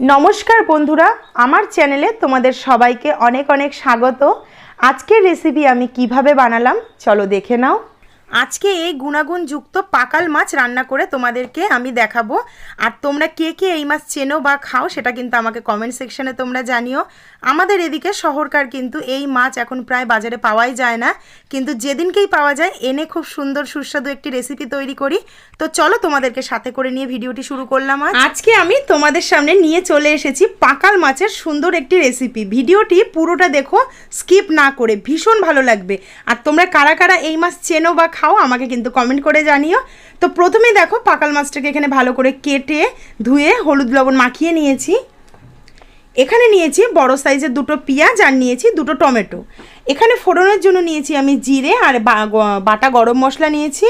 নমস্কার বন্ধুরা, আমার চ্যানেলে তোমাদের সবাইকে অনেক অনেক স্বাগত। আজকের রেসিপি আমি কীভাবে বানালাম, চলো দেখে নাও। আজকে এই গুণাগুণযুক্ত পাকাল মাছ রান্না করে তোমাদেরকে আমি দেখাবো। আর তোমরা কে কে এই মাছ চেনো বা খাও সেটা কিন্তু আমাকে কমেন্ট সেকশনে তোমরা জানিও। আমাদের এদিকে শহরকার কিন্তু এই মাছ এখন প্রায় বাজারে পাওয়াই যায় না। কিন্তু যেদিনকেই পাওয়া যায়, এনে খুব সুন্দর সুস্বাদু একটি রেসিপি তৈরি করি। তো চলো তোমাদেরকে সাথে করে নিয়ে ভিডিওটি শুরু করলাম আজ। আজকে আমি তোমাদের সামনে নিয়ে চলে এসেছি পাকাল মাছের সুন্দর একটি রেসিপি ভিডিওটি পুরোটা দেখো স্কিপ না করে ভীষণ ভালো লাগবে। আর তোমরা কারা কারা এই মাছ চেনো বা খাও, আমাকে কিন্তু কমেন্ট করে জানিও। তো প্রথমে দেখো, পাকাল মাছটাকে এখানে ভালো করে কেটে ধুয়ে হলুদ লবণ মাখিয়ে নিয়েছি। এখানে নিয়েছি বড় সাইজের দুটো পেঁয়াজ আর নিয়েছি দুটো টমেটো। এখানে ফোড়নের জন্য নিয়েছি আমি জিরে আর বাটা গরম মশলা নিয়েছি।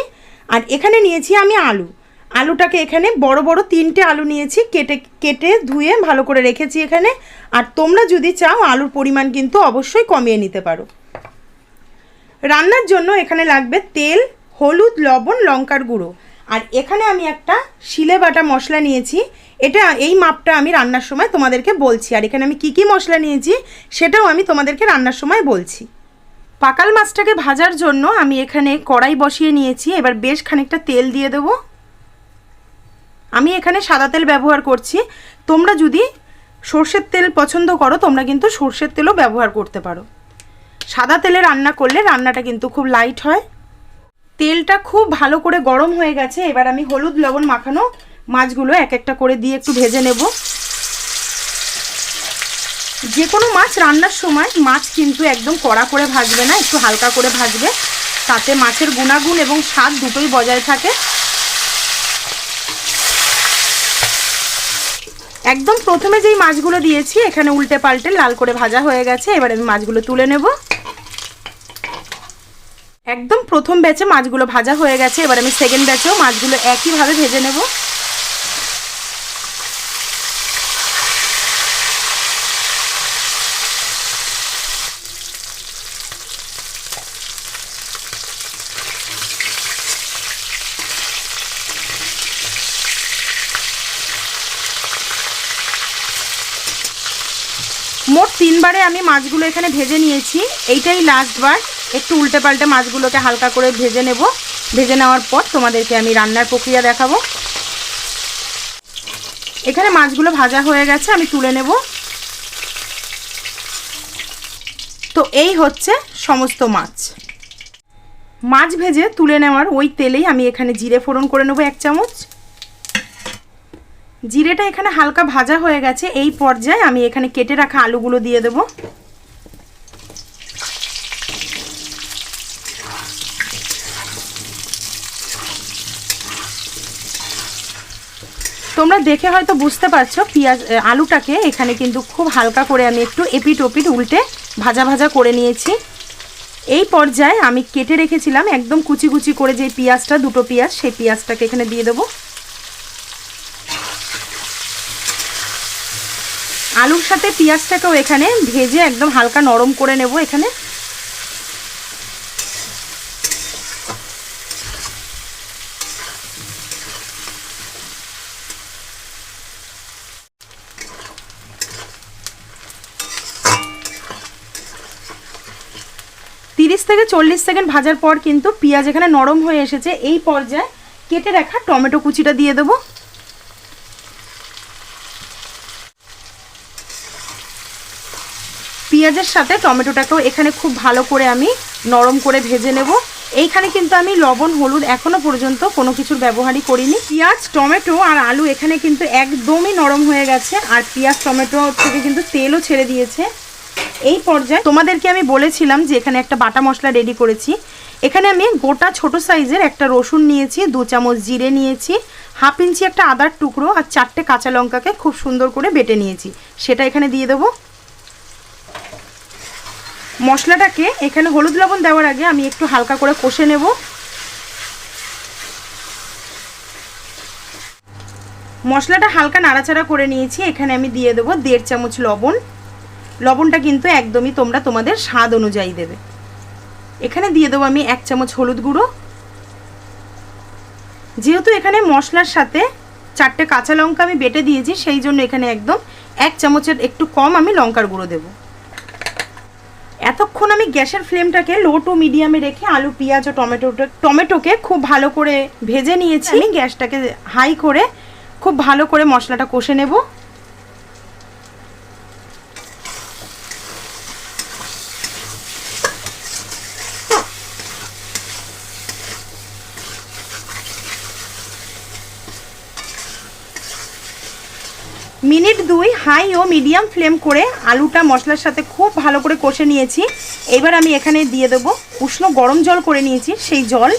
আর এখানে নিয়েছি আমি আলু। আলুটাকে এখানে বড় বড় তিনটে আলু নিয়েছি, কেটে কেটে ধুয়ে ভালো করে রেখেছি এখানে। আর তোমরা যদি চাও, আলুর পরিমাণ কিন্তু অবশ্যই কমিয়ে নিতে পারো। রান্নার জন্য এখানে লাগবে তেল, হলুদ, লবণ, লঙ্কার গুঁড়ো। আর এখানে আমি একটা শিলে বাটা মশলা নিয়েছি। এটা, এই মাপটা আমি রান্নার সময় তোমাদেরকে বলছি। আর এখানে আমি কি কি মশলা নিয়েছি, সেটাও আমি তোমাদেরকে রান্নার সময় বলছি। পাকাল মাছটাকে ভাজার জন্য আমি এখানে কড়াই বসিয়ে নিয়েছি। এবার বেশ খানিকটা তেল দিয়ে দেবো। আমি এখানে সাদা তেল ব্যবহার করছি। তোমরা যদি সর্ষের তেল পছন্দ করো, তোমরা কিন্তু সর্ষের তেলও ব্যবহার করতে পারো। সাদা তেলে রান্না করলে রান্নাটা কিন্তু খুব লাইট হয়। তেলটা খুব ভালো করে গরম হয়ে গেছে, এবার আমি হলুদ লবণ মাখানো মাছগুলো এক একটা করে দিয়ে একটু ভেজে নেব। যে কোনো মাছ রান্নার সময় মাছ কিন্তু একদম কড়া করে ভাজবে না, একটু হালকা করে ভাজবে। তাতে মাছের গুণাগুণ এবং স্বাদ দুটোই বজায় থাকে। একদম প্রথমে যেই মাছগুলো দিয়েছি, এখানে উল্টে পাল্টে লাল করে ভাজা হয়ে গেছে, এবার আমি মাছগুলো তুলে নেব। একদম প্রথম ব্যাচে মাছগুলো ভাজা হয়ে গেছে। এবার আমি সেকেন্ড ব্যাচেও মাছগুলো একইভাবে ভেজে নেব। মোট তিনবারে আমি মাছগুলো এখানে ভেজে নিয়েছি। এইটাই লাস্ট বার। একটু উল্টে পাল্টে মাছগুলোকে হালকা করে ভেজে নেব। ভেজে নেওয়ার পর তোমাদেরকে আমি রান্নার প্রক্রিয়া দেখাবো। এখানে মাছগুলো ভাজা হয়ে গেছে, আমি তুলে নেব। তো এই হচ্ছে সমস্ত মাছ। মাছ ভেজে তুলে নেওয়ার ওই তেলেই আমি এখানে জিরে ফোড়ন করে নেব এক চামচ। জিরেটা এখানে হালকা ভাজা হয়ে গেছে, এই পর্যায়ে আমি এখানে কেটে রাখা আলুগুলো দিয়ে দেব। তোমরা দেখে হয়তো বুঝতে পারছ পেঁয়াজ আলুটাকে এখানে কিন্তু খুব হালকা করে আমি একটু এপিট ওপিট উল্টে ভাজা ভাজা করে নিয়েছি। এই পর্যায়ে আমি কেটে রেখেছিলাম একদম কুচি কুচি করে যে পেঁয়াজটা, দুটো পেঁয়াজ, সেই পেঁয়াজটাকে এখানে দিয়ে দেবো। আলুর সাথে পেঁয়াজটাকেও এখানে ভেজে একদম হালকা নরম করে নেব এখানে। তিরিশ থেকে চল্লিশ সেকেন্ড ভাজার পর কিন্তু পেঁয়াজ এখানে নরম হয়ে এসেছে। এই পর্যায়ে কেটে রাখা টমেটো কুচিটা দিয়ে দেবো। পেঁয়াজের সাথে টমেটোটাকেও এখানে খুব ভালো করে আমি নরম করে ভেজে নেব। এইখানে কিন্তু আমি লবণ, হলুদ এখনও পর্যন্ত কোনো কিছুর ব্যবহারই করিনি। পেঁয়াজ, টমেটো আর আলু এখানে কিন্তু একদমই নরম হয়ে গেছে। আর পেঁয়াজ, টমেটো থেকে কিন্তু তেলও ছেড়ে দিয়েছে। এই পর্যায়ে তোমাদেরকে আমি বলেছিলাম যে এখানে একটা বাটা মশলা রেডি করেছি। এখানে আমি গোটা ছোট সাইজের একটা রসুন নিয়েছি, দু চামচ জিরে নিয়েছি, হাফ ইঞ্চি একটা আদার টুকরো আর চারটে কাঁচা লঙ্কাকে খুব সুন্দর করে বেটে নিয়েছি। সেটা এখানে দিয়ে দেবো। মশলাটাকে এখানে হলুদ লবণ দেওয়ার আগে আমি একটু হালকা করে কষে নেব। মশলাটা হালকা নাড়াচাড়া করে নিয়েছি। এখানে আমি দিয়ে দেবো দেড় চামচ লবণ। লবণটা কিন্তু একদমই তোমরা তোমাদের স্বাদ অনুযায়ী দেবে। এখানে দিয়ে দেবো আমি এক চামচ হলুদ গুঁড়ো। যেহেতু এখানে মশলার সাথে চারটে কাঁচা লঙ্কা আমি বেটে দিয়েছি, সেই জন্য এখানে একদম এক চামচের একটু কম আমি লঙ্কার গুঁড়ো দেবো। এতক্ষণ আমি গ্যাসের ফ্লেমটাকে লো টু মিডিয়ামে রেখে আলু, পেঁয়াজ ও টমেটো, টমেটোকে খুব ভালো করে ভেজে নিয়েছি। গ্যাসটাকে হাই করে খুব ভালো করে মশলাটা কষে নেব। মিনিট দুই হাই ও মিডিয়াম ফ্লেম করে আলুটা মশলার সাথে খুব ভালো করে কষে নিয়েছি। এবার আমি এখানে দিয়ে দেবো উষ্ণ গরম জল করে নিয়েছি, সেই জল।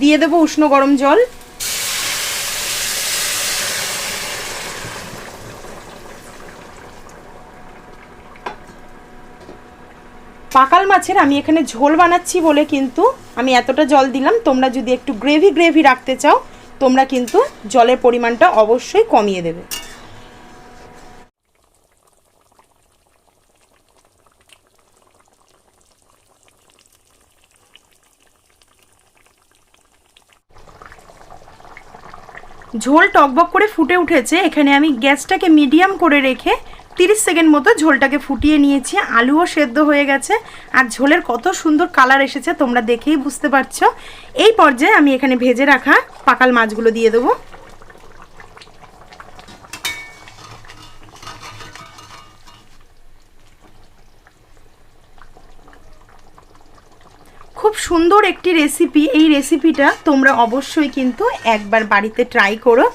দিয়ে দেবো উষ্ণ গরম জল। পাকাল মাছের আমি এখানে ঝোল বানাচ্ছি বলে কিন্তু আমি এতটা জল দিলাম। তোমরা যদি একটু গ্রেভি গ্রেভি রাখতে চাও তোমরা কিন্তু জলের পরিমাণটা অবশ্যই কমিয়ে দেবে। ঝোল টকবক করে ফুটে উঠেছে। এখানে আমি গ্যাসটাকে মিডিয়াম করে রেখে তিরিশ সেকেন্ড মতো ঝোলটাকে ফুটিয়ে নিয়েছি। আলুও সেদ্ধ হয়ে গেছে। আর ঝোলের কত সুন্দর কালার এসেছে তোমরা দেখেই বুঝতে পারছ। এই পর্যায়ে আমি এখানে ভেজে রাখা পাকাল মাছগুলো দিয়ে দেবো। খুব সুন্দর একটি রেসিপি। এই রেসিপিটা তোমরা অবশ্যই কিন্তু একবার বাড়িতে ট্রাই করো।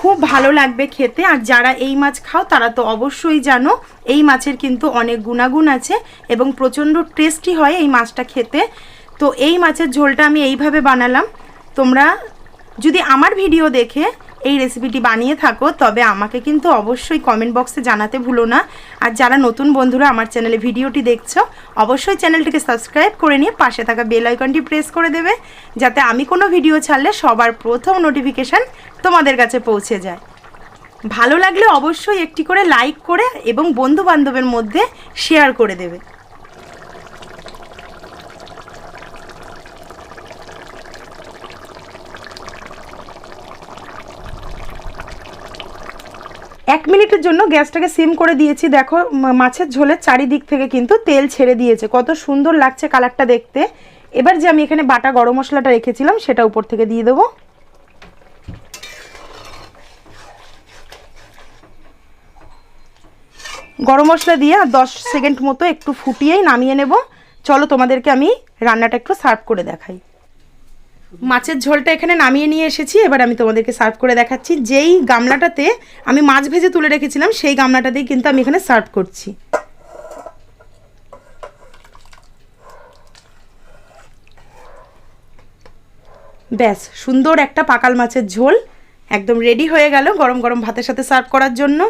খুব ভালো লাগবে খেতে। আর যারা এই মাছ খাও, তারা তো অবশ্যই জানো, এই মাছের কিন্তু অনেক গুণাগুণ আছে এবং প্রচণ্ড টেস্টি হয় এই মাছটা খেতে। তো এই মাছের ঝোলটা আমি এইভাবে বানালাম। তোমরা যদি আমার ভিডিও দেখে এই রেসিপিটি বানিয়ে থাকো, তবে আমাকে কিন্তু অবশ্যই কমেন্ট বক্সে জানাতে ভুলো না। আর যারা নতুন বন্ধুরা আমার চ্যানেলে ভিডিওটি দেখছ, অবশ্যই চ্যানেলটিকে সাবস্ক্রাইব করে নিয়ে পাশে থাকা বেল আইকনটি প্রেস করে দেবে, যাতে আমি কোনো ভিডিও ছাড়লে সবার প্রথম নোটিফিকেশান তোমাদের কাছে পৌঁছে যায়। ভালো লাগলে অবশ্যই একটি করে লাইক করে এবং বন্ধু বান্ধবের মধ্যে শেয়ার করে দেবে। এক মিনিটের জন্য গ্যাসটাকে সিম করে দিয়েছি। দেখো মাছের ঝোলের চারিদিক থেকে কিন্তু তেল ছেড়ে দিয়েছে। কত সুন্দর লাগছে কালারটা দেখতে। এবার যে আমি এখানে বাটা গরম মশলাটা রেখেছিলাম, সেটা উপর থেকে দিয়ে দেবো। গরম মশলা দিয়ে আর দশ সেকেন্ড মতো একটু ফুটিয়েই নামিয়ে নেব। চলো তোমাদেরকে আমি রান্নাটা একটু সার্ভ করে দেখাই। মাছের ঝোলটা এখানে নামিয়ে নিয়ে এসেছি। এবার আমি তোমাদেরকে সার্ভ করে দেখাচ্ছি। যেই গামলাটাতে আমি মাছ ভেজে তুলে রেখেছিলাম, সেই গামলাটাতেই কিন্তু আমি এখানে সার্ভ করছি। ব্যাস, সুন্দর একটা পাকাল মাছের ঝোল। একদম রেডি হয়ে গেল গরম গরম ভাতের সাথে সার্ভ করার জন্য।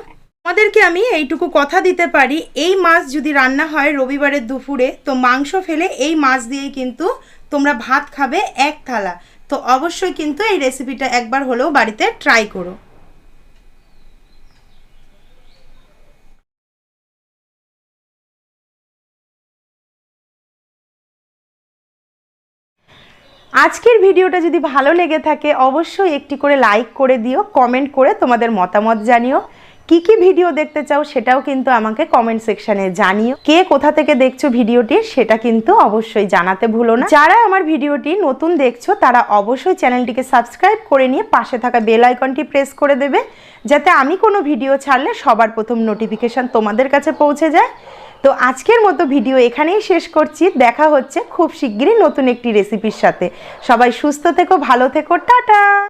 আমাদেরকে আমি এইটুকু কথা দিতে পারি, এই মাছ যদি রান্না হয় রবিবারের দুপুরে, তো মাংস ফেলে এই মাছ দিয়েই কিন্তু তোমরা ভাত খাবে এক থালা। তো অবশ্যই কিন্তু এই রেসিপিটা একবার হলেও বাড়িতে ট্রাই করো। আজকের ভিডিওটা যদি ভালো লেগে থাকে, অবশ্যই একটি করে লাইক করে দিও কমেন্ট করে তোমাদের মতামত জানিও। কি কি ভিডিও দেখতে চাও সেটাও কিন্তু আমাকে কমেন্ট সেকশনে জানিও। কে কোথা থেকে দেখছ ভিডিওটি সেটা কিন্তু অবশ্যই জানাতে ভুলো না। যারা আমার ভিডিওটি নতুন দেখছ, তারা অবশ্যই চ্যানেলটিকে সাবস্ক্রাইব করে নিয়ে পাশে থাকা বেল আইকনটি প্রেস করে দেবে, যাতে আমি কোনো ভিডিও ছাড়লে সবার প্রথম নোটিফিকেশন তোমাদের কাছে পৌঁছে যায়। তো আজকের মতো ভিডিও এখানেই শেষ করছি। দেখা হচ্ছে খুব শিগগিরই নতুন একটি রেসিপির সাথে। সবাই সুস্থ থেকো, ভালো থেকো, টাটা!